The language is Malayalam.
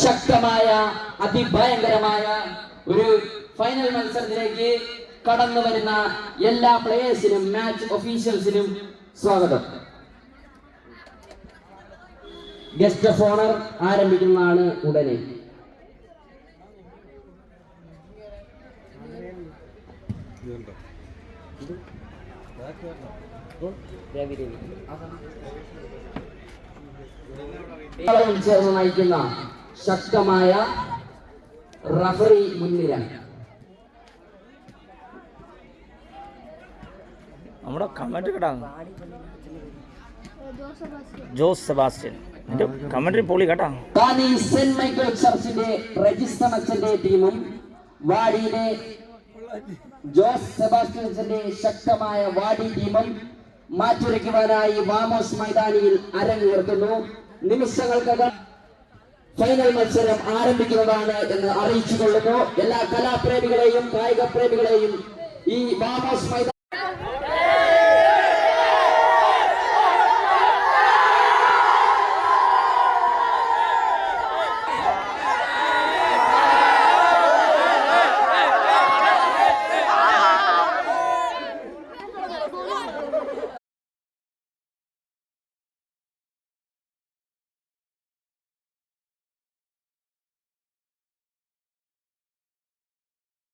ശക്തമായ അതിഭയങ്കരമായ ഒരു ഫൈനൽ മത്സരത്തിലേക്ക് കടന്നു വരുന്ന എല്ലാ പ്ലേയേഴ്സിനും മാച്ച് ഒഫീഷ്യൽസിനും സ്വാഗതം. ഗസ്റ്റ് ഓഫ് ഓണർ ആരംഭിക്കുന്നതാണ് ഉടനെ. ചേർന്ന് നയിക്കുന്ന ശക്തമായ റഫറി മുൻനിര. നമ്മുടെ കമന്റ് കേട്ടാ. ജോസ് സെബാസ്റ്റ്യൻ. എന്റെ കമന്ററി പൊളി കേട്ടാ. കാനി സെന്റ് മൈക്കിൾ ചർച്ചിന്റെ രജിസ്റ്റർ അച്ഛന്റെ ടീമും വാടിയിലെ ജോസ് സെബാസ്റ്റ്യൻസിന്റെ ശക്തമായ വാടി ടീമും മാറ്റുരയ്ക്കുവാനായി വാമോസ് മൈതാനിയിൽ അരങ്ങുയർത്തുന്നു നിമിഷങ്ങൾക്കകം ഫൈനൽ മത്സരം ആരംഭിക്കുന്നതാണ് എന്ന് അറിയിച്ചു കൊള്ളുന്നു എല്ലാ കലാപ്രേമികളെയും കായിക പ്രേമികളെയും ഈ മാമാസ് മൈതാനി